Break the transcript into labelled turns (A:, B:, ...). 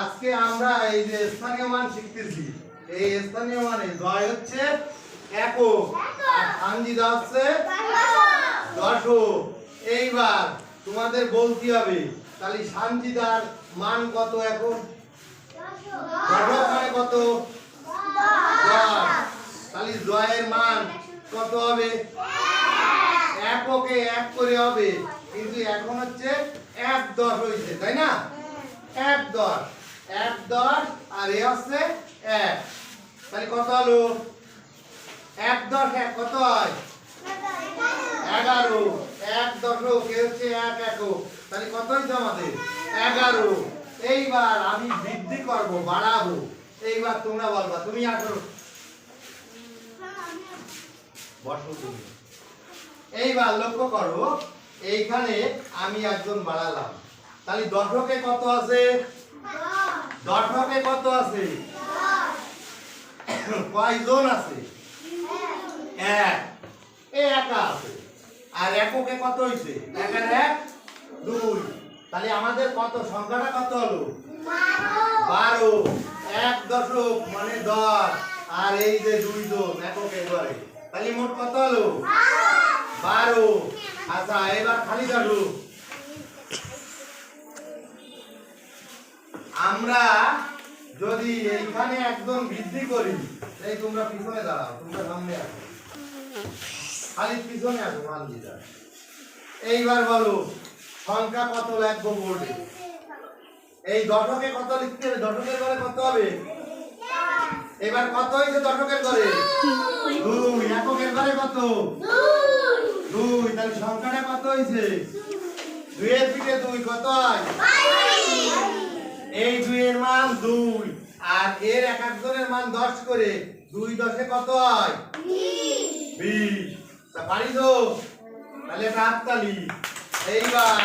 A: আজকে আমরা এই যে স্থানীয় মান শিখতেছি। এই স্থানীয় মানে জয় হচ্ছে এইবার তোমাদের বলতে হবে, তাহলে মান কত এখন? মানে কত? তাহলে জয়ের মান কত হবে? এককে এক করে হবে। কিন্তু এখন হচ্ছে এক দশ হয়েছে, তাই না? এক দশ। এক, দশ, আর এ হচ্ছে এক। তাহলে কত হলো? এক, দশ, এক, কত হয়? এগারো। এক দশক এ হচ্ছে এক একক তাহলে কত হয়েছে আমাদের? এগারো। এইবার আমি বৃদ্ধি করব, বাড়াবো। এইবার তোমরা বলবা, তুমি আসো। বসো তুমি। এইবার লক্ষ্য করো, এইখানে আমি একজন বাড়ালাম। তাহলে দশকে কত আছে? দশকে কত আছে? কয়জন আছে? এক। এ একা আছে। আর এককে কত হইছে? একের এক, দুই। তাহলে আমাদের কত, সংখ্যাটা কত হলো? বারো। এক দশক মানে দশ। আর এই যে দুই জন এককে ঘরে তাহলে মোট কত হলো? বারো। আচ্ছা এবার খালি দাঁড়ু যদি এইখানে একদম বৃদ্ধি করি, এই তোমরা পিছনে দাঁড়াও, তোমরা সামনে আসো। খালি পিছনে আসো মানজিদা এইবার বলো, সংখ্যা কত লাগবো বোর্ডে এই দশকে কত লিখতে হবে? দশকের ঘরে কত হবে? এবার কত হয়েছে দশকের ঘরে? দুই। এককের ঘরে কত? দুই। তাহলে সংখ্যাটা কত হয়েছে? দুইয়ের পিঠে দুই, কত হয়? এই দুই এর মান দুই, আর এর এক একজনের মান দশ করে, দুই দশে কত হয়? বিশ। পারি তো তাহলে হাততালি এইবার